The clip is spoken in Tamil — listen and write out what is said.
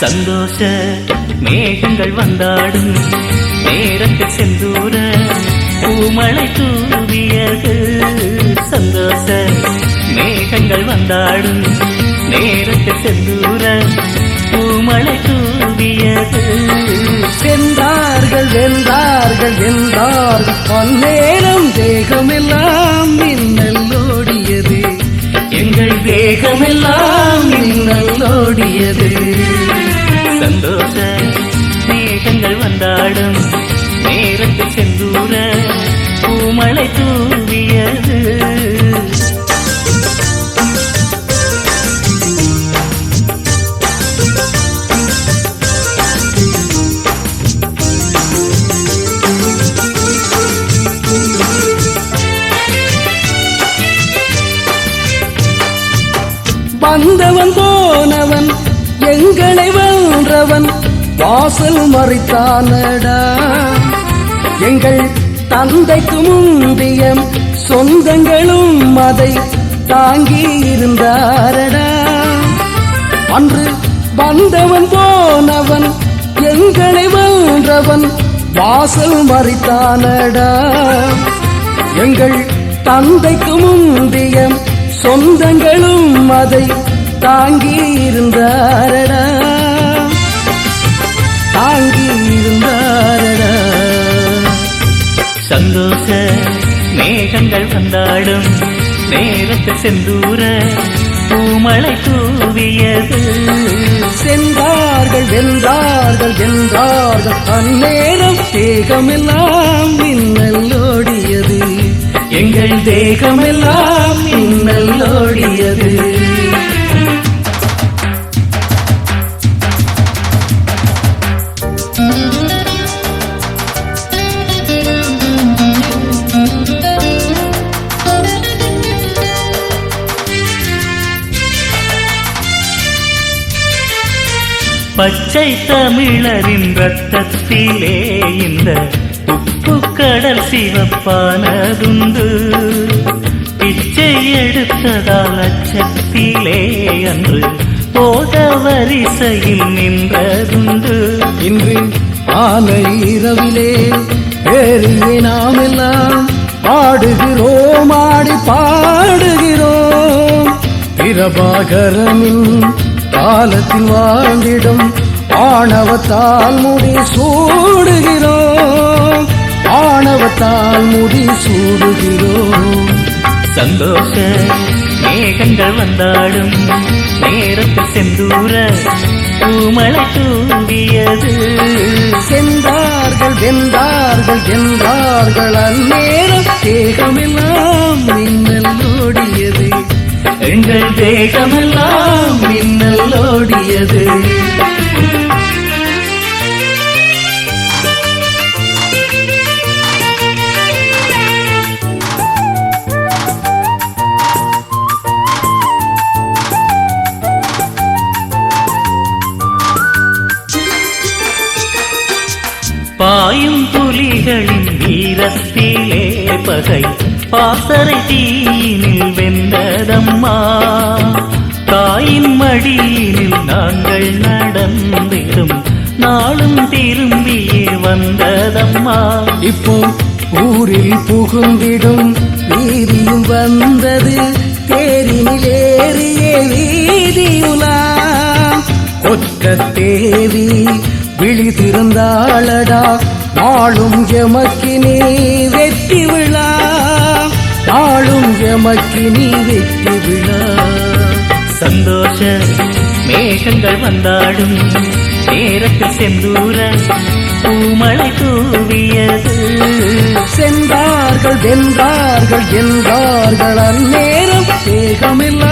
சந்தோஷ மேகங்கள் வந்தாடும். நேரத்தில் செந்தூர பூமலை தூவியர்கள். சந்தோஷ மேகங்கள் வந்தாடும். நேரத்தில் செந்தூர பூமலை தூவியர்கள். சென்றார்கள் வென்றார்கள் என்றார் பன்னேரம் தேக வந்தாடும் நேரத்து செந்தூர பூமலை தூவியது. வந்தவன் போனவன் எங்களை வென்றவன் வாசல் மறைத்தானடா. எங்கள் தந்தைக்கு முந்திய சொந்தங்களும் அதை தாங்கி இருந்தாரடா. அன்று வந்தவன் போனவன் எங்களை வென்றவன் வாசல் மறித்தானடா. எங்கள் தந்தைக்கு முந்திய சொந்தங்களும் அதை தாங்கி இருந்தாரடா. தாங்கி இருந்தாரடா சந்தோஷ மேகங்கள் வந்தாடும். நேரத்தில் செந்தூர பூமழை தூவியது. சென்றார்கள் வென்றார்கள் வென்றார்கள். அந்நேரம் தேகமெல்லாம் மின்னல் ஓடியது. எங்கள் தேகமெல்லாம் மின்னல் ஓடியது. பச்சை தமிழரின் ரத்தத்திலே இந்த உப்பு கடல் சிவப்பானதுண்டு. பிச்சை எடுத்ததால் அச்சத்திலே அன்று போத வரிசையில் நின்றதுண்டு. இன்று ஆலை இரவிலே ஏறியே நாம் எல்லாம் பாடுகிறோம் ஆடி பாடுகிறோம். பிரபாகரனின் காலத்தில் வாழ்ந்திடும் ஆணவத்தால் முடி சூடுகிறோம். ஆணவத்தால் முடி சூடுகிறோம். சந்தோஷ மேகங்கள் வந்தாடும். நேரத்தில் செந்தூர பூமழை தூவியது. சென்றார்கள் வென்றார்கள் வென்றார்கள். அந்நேரம் தேகமெல்லாம் மின்னல் ஓடியது எங்கள் தேகமெல்லாம் ஓடியது பாயும் புலிகளின் வீரத்திலே பகை. பாசறை தீயினில் வெந்ததம்மா. தாயின் மடியினில் நாங்கள் நடந்திடும் நாளும் திரும்பியே வந்ததம்மா. இப்போ ஊரில் புகுந்திடும் வீதியும் வந்தது தேரினில் ஏறிய வீதியுலாம். கொற்ற தேவி விழித்திருந்தாளடா நாளும் எமக்கினி வெற்றி விழா. நாளும் எமக்கினி வெற்றி விழா. சந்தோஷ மேகங்கள் வந்தாடும். நேரத்தில் செந்தூர பூமழை தூவியது. சென்றார்கள் வென்றார்கள் என்றார்கள் அந்நேரம். தேகமெல்லாம்